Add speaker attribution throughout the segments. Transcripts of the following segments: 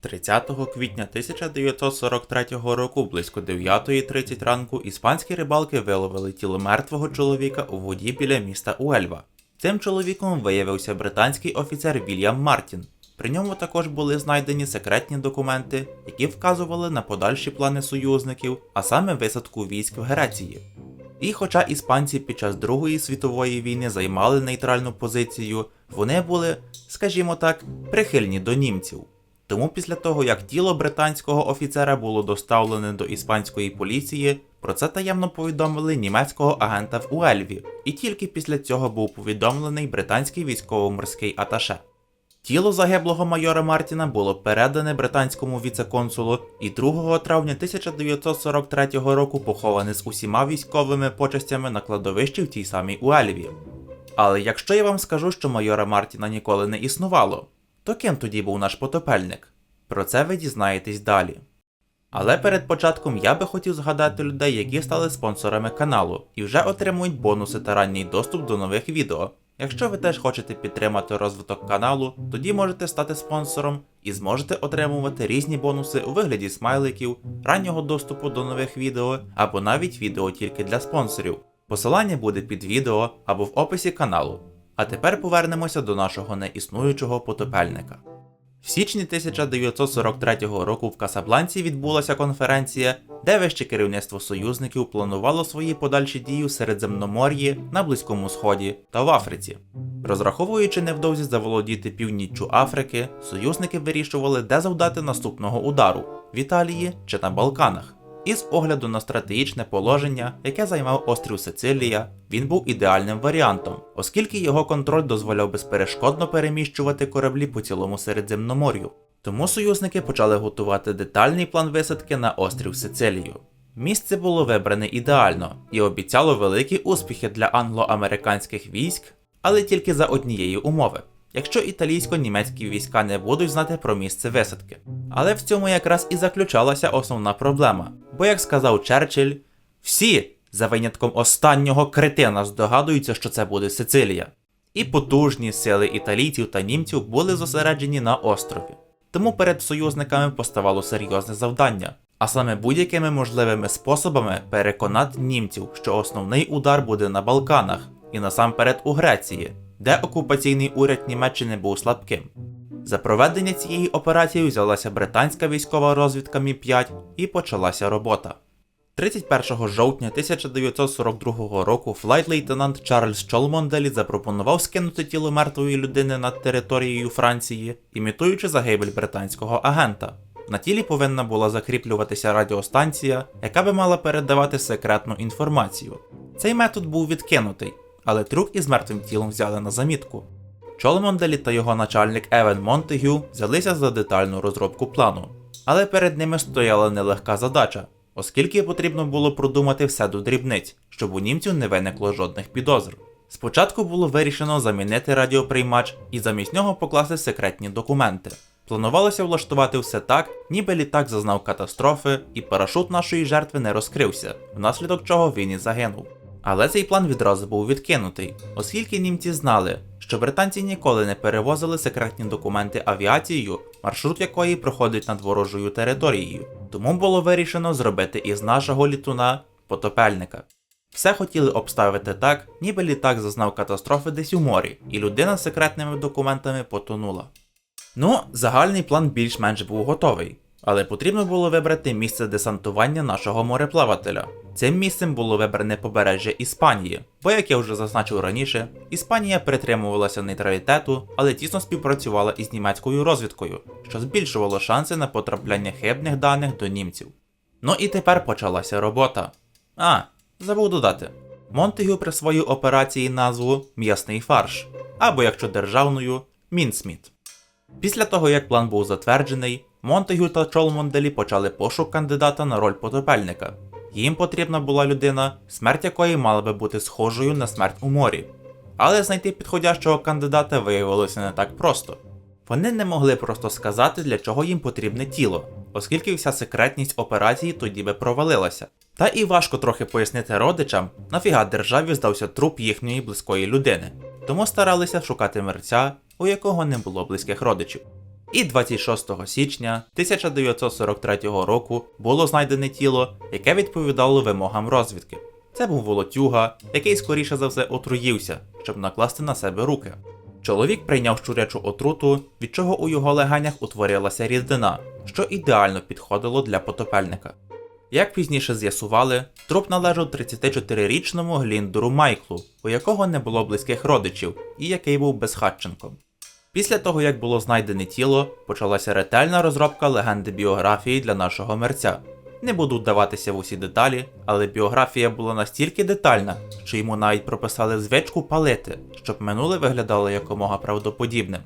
Speaker 1: 30 квітня 1943 року близько 9.30 ранку іспанські рибалки виловили тіло мертвого чоловіка у воді біля міста Уельва. Цим чоловіком виявився британський офіцер Вільям Мартін. При ньому також були знайдені секретні документи, які вказували на подальші плани союзників, а саме висадку військ в Греції. І хоча іспанці під час Другої світової війни займали нейтральну позицію, вони були, скажімо так, прихильні до німців. Тому після того, як тіло британського офіцера було доставлене до іспанської поліції, про це таємно повідомили німецького агента в Уельві, і тільки після цього був повідомлений британський військово-морський аташе. Тіло загиблого майора Мартіна було передане британському віце-консулу і 2 травня 1943 року поховане з усіма військовими почестями на кладовищі в тій самій Уельві. Але якщо я вам скажу, що майора Мартіна ніколи не існувало, то ким тоді був наш потопельник? Про це ви дізнаєтесь далі. Але перед початком я би хотів згадати людей, які стали спонсорами каналу і вже отримують бонуси та ранній доступ до нових відео. Якщо ви теж хочете підтримати розвиток каналу, тоді можете стати спонсором і зможете отримувати різні бонуси у вигляді смайликів, раннього доступу до нових відео або навіть відео тільки для спонсорів. Посилання буде під відео або в описі каналу. А тепер повернемося до нашого неіснуючого потопельника. В січні 1943 року в Касабланці відбулася конференція, де вище керівництво союзників планувало свої подальші дії в Середземномор'ї, на Близькому Сході та в Африці. Розраховуючи невдовзі заволодіти північчю Африки, союзники вирішували, де завдати наступного удару в Італії чи на Балканах. І з огляду на стратегічне положення, яке займав острів Сицилія, він був ідеальним варіантом, оскільки його контроль дозволяв безперешкодно переміщувати кораблі по цілому Середземномор'ю. Тому союзники почали готувати детальний план висадки на острів Сицилію. Місце було вибране ідеально і обіцяло великі успіхи для англо-американських військ, але тільки за однієї умови. Якщо італійсько-німецькі війська не будуть знати про місце висадки. Але в цьому якраз і заключалася основна проблема. Бо, як сказав Черчилль, всі, за винятком останнього кретина, здогадуються, що це буде Сицилія. І потужні сили італійців та німців були зосереджені на острові. Тому перед союзниками поставало серйозне завдання, а саме будь-якими можливими способами переконати німців, що основний удар буде на Балканах і насамперед у Греції, де окупаційний уряд Німеччини був слабким. За проведення цієї операції взялася британська військова розвідка Мі-5 і почалася робота. 31 жовтня 1942 року флайт-лейтенант Чарльз Чолмонделі запропонував скинути тіло мертвої людини над територією Франції, імітуючи загибель британського агента. На тілі повинна була закріплюватися радіостанція, яка би мала передавати секретну інформацію. Цей метод був відкинутий, але трюк із мертвим тілом взяли на замітку. Чолмонделі та його начальник Евен Монтегю взялися за детальну розробку плану. Але перед ними стояла нелегка задача, оскільки потрібно було продумати все до дрібниць, щоб у німців не виникло жодних підозр. Спочатку було вирішено замінити радіоприймач і замість нього покласти секретні документи. Планувалося влаштувати все так, ніби літак зазнав катастрофи, і парашут нашої жертви не розкрився, внаслідок чого він і загинув. Але цей план відразу був відкинутий, оскільки німці знали, що британці ніколи не перевозили секретні документи авіацією, маршрут якої проходить над ворожою територією. Тому було вирішено зробити із нашого літуна потопельника. Все хотіли обставити так, ніби літак зазнав катастрофи десь у морі, і людина з секретними документами потонула. Ну, загальний план більш-менш був готовий, але потрібно було вибрати місце десантування нашого мореплавателя. Цим місцем було вибране побережжя Іспанії, бо, як я вже зазначив раніше, Іспанія притримувалася нейтралітету, але тісно співпрацювала із німецькою розвідкою, що збільшувало шанси на потрапляння хибних даних до німців. Ну і тепер почалася робота. А, забув додати. Монтегю присвоїв операції назву М'ясний фарш, або якщо державною Мінсміт. Після того, як план був затверджений, Монтегю та Чолмонделі почали пошук кандидата на роль потопельника. Їм потрібна була людина, смерть якої мала би бути схожою на смерть у морі. Але знайти підходящого кандидата виявилося не так просто. Вони не могли просто сказати, для чого їм потрібне тіло, оскільки вся секретність операції тоді би провалилася. Та і важко трохи пояснити родичам, нафіга державі здався труп їхньої близької людини, тому старалися шукати мерця, у якого не було близьких родичів. І 26 січня 1943 року було знайдене тіло, яке відповідало вимогам розвідки. Це був волотюга, який скоріше за все отруївся, щоб накласти на себе руки. Чоловік прийняв щурячу отруту, від чого у його легенях утворилася рідина, що ідеально підходило для потопельника. Як пізніше з'ясували, труп належав 34-річному Гліндеру Майклу, у якого не було близьких родичів і який був безхатченком. Після того, як було знайдене тіло, почалася ретельна розробка легенди біографії для нашого мерця. Не буду вдаватися в усі деталі, але біографія була настільки детальна, що йому навіть прописали звичку палити, щоб минуле виглядало якомога правдоподібним.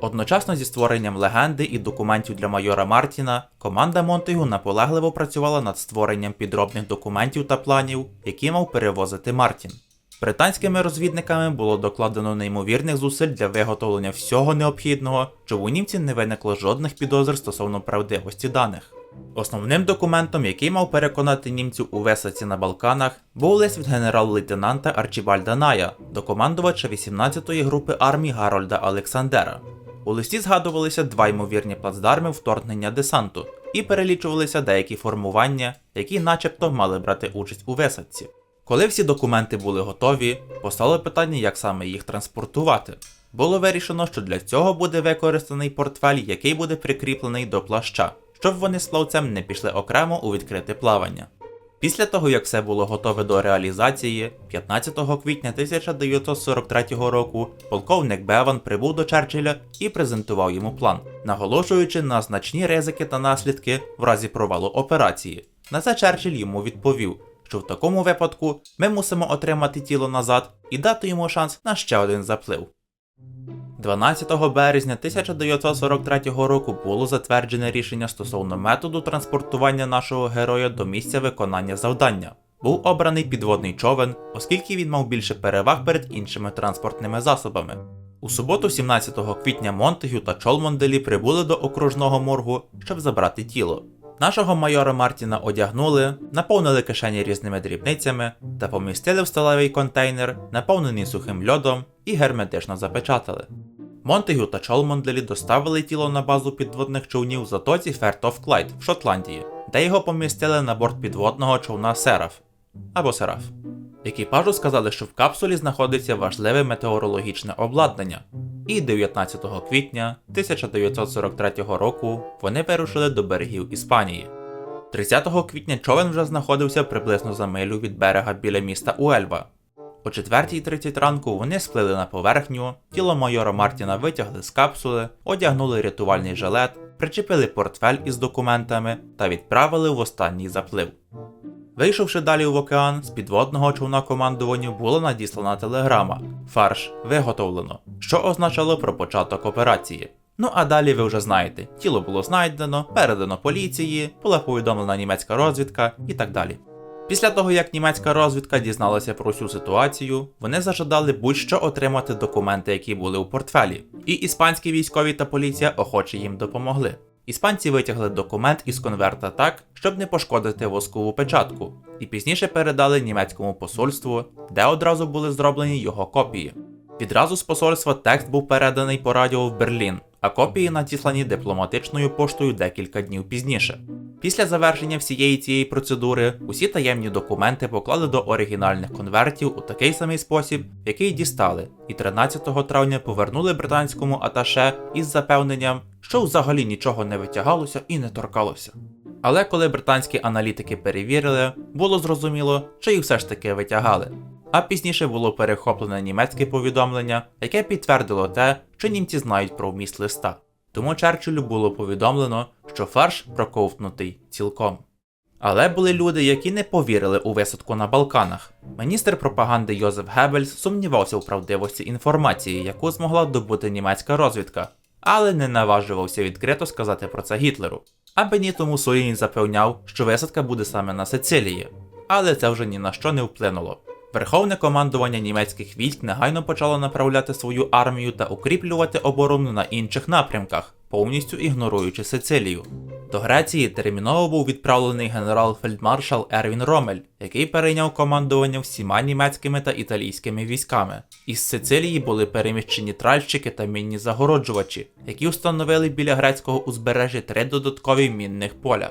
Speaker 1: Одночасно зі створенням легенди і документів для майора Мартіна, команда Монтегу наполегливо працювала над створенням підробних документів та планів, які мав перевозити Мартін. Британськими розвідниками було докладено неймовірних зусиль для виготовлення всього необхідного, щоб у німців не виникло жодних підозр стосовно правдивості даних. Основним документом, який мав переконати німців у висадці на Балканах, був лист від генерал-лейтенанта Арчібальда Ная до командувача 18-ї групи армій Гарольда Олександера. У листі згадувалися два ймовірні плацдарми вторгнення десанту і перелічувалися деякі формування, які начебто мали брати участь у висадці. Коли всі документи були готові, постало питання, як саме їх транспортувати. Було вирішено, що для цього буде використаний портфель, який буде прикріплений до плаща, щоб вони з плавцем не пішли окремо у відкрите плавання. Після того, як все було готове до реалізації, 15 квітня 1943 року полковник Беван прибув до Черчилля і презентував йому план, наголошуючи на значні ризики та наслідки в разі провалу операції. На це Черчилль йому відповів, що в такому випадку ми мусимо отримати тіло назад і дати йому шанс на ще один заплив. 12 березня 1943 року було затверджене рішення стосовно методу транспортування нашого героя до місця виконання завдання. Був обраний підводний човен, оскільки він мав більше переваг перед іншими транспортними засобами. У суботу, 17 квітня, Монтегю та Чолмонделі прибули до окружного моргу, щоб забрати тіло. Нашого майора Мартіна одягнули, наповнили кишені різними дрібницями та помістили в сталевий контейнер, наповнений сухим льодом, і герметично запечатали. Монтегю та Чолмонделі доставили тіло на базу підводних човнів в затоці Ферт оф Клайд в Шотландії, де його помістили на борт підводного човна Сераф або Сераф. Екіпажу сказали, що в капсулі знаходиться важливе метеорологічне обладнання, і 19 квітня 1943 року вони вирушили до берегів Іспанії. 30 квітня човен вже знаходився приблизно за милю від берега біля міста Уельва. О 4.30 ранку вони сплили на поверхню, тіло майора Мартіна витягли з капсули, одягнули рятувальний жилет, причепили портфель із документами та відправили в останній заплив. Вийшовши далі в океан, з підводного човна командуванню була надіслана телеграма Фарш виготовлено, що означало про початок операції. Ну а далі ви вже знаєте, тіло було знайдено, передано поліції, була повідомлена німецька розвідка і так далі. Після того, як німецька розвідка дізналася про всю ситуацію, вони зажадали будь-що отримати документи, які були у портфелі, і іспанські військові та поліція охоче їм допомогли. Іспанці витягли документ із конверта так, щоб не пошкодити воскову печатку, і пізніше передали німецькому посольству, де одразу були зроблені його копії. Відразу з посольства текст був переданий по радіо в Берлін, а копії надіслані дипломатичною поштою декілька днів пізніше. Після завершення всієї цієї процедури усі таємні документи поклали до оригінальних конвертів у такий самий спосіб, який дістали, і 13 травня повернули британському аташе із запевненням, що взагалі нічого не витягалося і не торкалося. Але коли британські аналітики перевірили, було зрозуміло, що їх все ж таки витягали. А пізніше було перехоплене німецьке повідомлення, яке підтвердило те, що німці знають про вміст листа. Тому Черчиллю було повідомлено, що фарш проковтнутий цілком. Але були люди, які не повірили у висадку на Балканах. Міністр пропаганди Йозеф Геббельс сумнівався у правдивості інформації, яку змогла добути німецька розвідка, але не наважувався відкрито сказати про це Гітлеру. А Беніто Муссоліні запевняв, що висадка буде саме на Сицилії. Але це вже ні на що не вплинуло. Верховне командування німецьких військ негайно почало направляти свою армію та укріплювати оборону на інших напрямках, повністю ігноруючи Сицилію. До Греції терміново був відправлений генерал-фельдмаршал Ервін Ромель, який перейняв командування всіма німецькими та італійськими військами. Із Сицилії були переміщені тральщики та мінні загороджувачі, які встановили біля грецького узбережжя три додаткові мінних поля.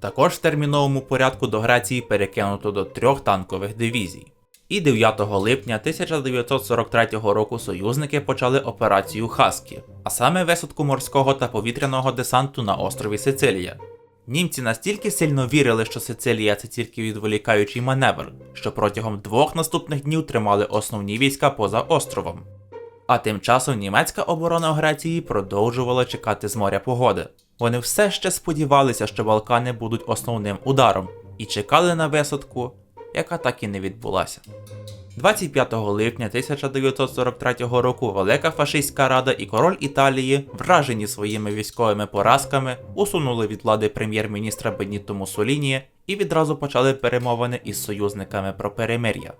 Speaker 1: Також в терміновому порядку до Греції перекинуто до трьох танкових дивізій. І 9 липня 1943 року союзники почали операцію Хаскі, а саме висадку морського та повітряного десанту на острові Сицилія. Німці настільки сильно вірили, що Сицилія це тільки відволікаючий маневр, що протягом двох наступних днів тримали основні війська поза островом. А тим часом німецька оборона Греції продовжувала чекати з моря погоди. Вони все ще сподівалися, що Балкани будуть основним ударом, і чекали на висадку, яка так і не відбулася. 25 липня 1943 року Велика фашистська рада і король Італії, вражені своїми військовими поразками, усунули від влади прем'єр-міністра Беніто Муссоліні і відразу почали перемовини із союзниками про перемир'я.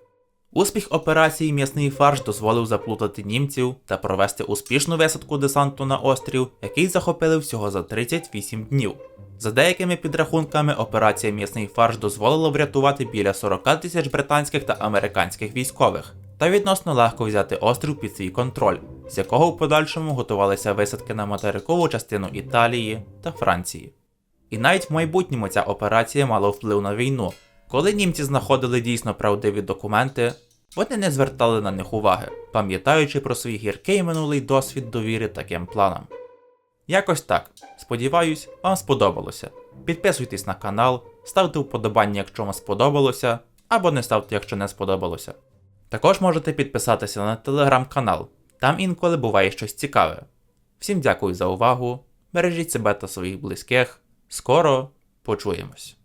Speaker 1: Успіх операції М'ясний фарш дозволив заплутати німців та провести успішну висадку десанту на острів, який захопили всього за 38 днів. За деякими підрахунками, операція М'ясний фарш дозволила врятувати біля 40 тисяч британських та американських військових, та відносно легко взяти острів під свій контроль, з якого в подальшому готувалися висадки на материкову частину Італії та Франції. І навіть в майбутньому ця операція мала вплив на війну. Коли німці знаходили дійсно правдиві документи, вони не звертали на них уваги, пам'ятаючи про свій гіркий минулий досвід довіри таким планам. Якось так. Сподіваюсь, вам сподобалося. Підписуйтесь на канал, ставте вподобання, якщо вам сподобалося, або не ставте, якщо не сподобалося. Також можете підписатися на телеграм-канал, там інколи буває щось цікаве. Всім дякую за увагу, бережіть себе та своїх близьких. Скоро почуємось.